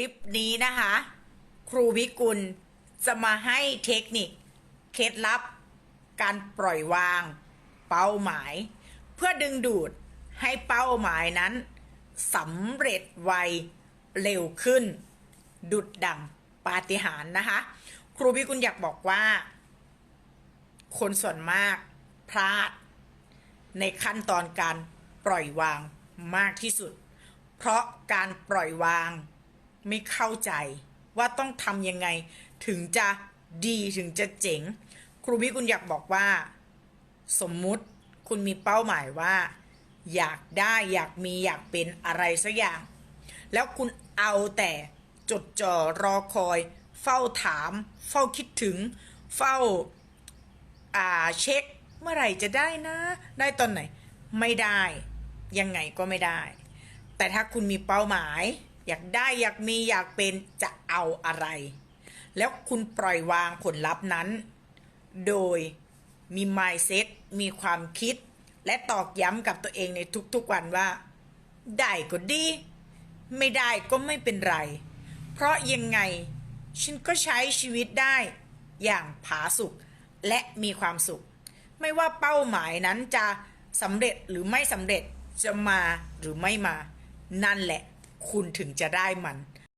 คลิปนี้นะคะ ครูวิกุลจะมาให้เทคนิค เคล็ดลับ การปล่อยวาง เป้าหมาย เพื่อดึงดูดให้เป้าหมายนั้นสำเร็จไวเร็วขึ้น ดุดดังปาฏิหาริย์นะคะ ครูวิกุลอยากบอกว่า คนส่วนมากพลาด ในขั้นตอนการปล่อยวางมากที่สุด เพราะการปล่อยวาง ไม่เข้าใจว่าต้องทำยังไงถึงจะดีถึงจะเจ๋ง ครูวิกุลอยากบอกว่า สมมุติคุณมีเป้าหมายว่า อยากได้อยากมีอยากเป็นอะไรสักอย่าง แล้วคุณเอาแต่จดจ่อรอคอย เฝ้าถาม เฝ้าคิดถึง เฝ้าอ่าเช็ค เมื่อไหร่จะได้นะ ได้ตอนไหน ไม่ได้ ยังไงก็ไม่ได้ แต่ถ้าคุณมีเป้าหมาย อยากได้อยากมีอยากเป็นจะเอาอะไร แล้วคุณปล่อยวางผลลัพธ์นั้น โดยมี mindset มีความคิด และตอกย้ำกับตัวเองในทุกๆวันว่า ได้ก็ดี ไม่ได้ก็ไม่เป็นไร เพราะยังไง ฉันก็ใช้ชีวิตได้อย่างผาสุกและมีความสุข ไม่ว่าเป้าหมายนั้นจะสำเร็จหรือไม่สำเร็จจะมาหรือไม่มา นั่นแหละ คุณถึงจะได้มัน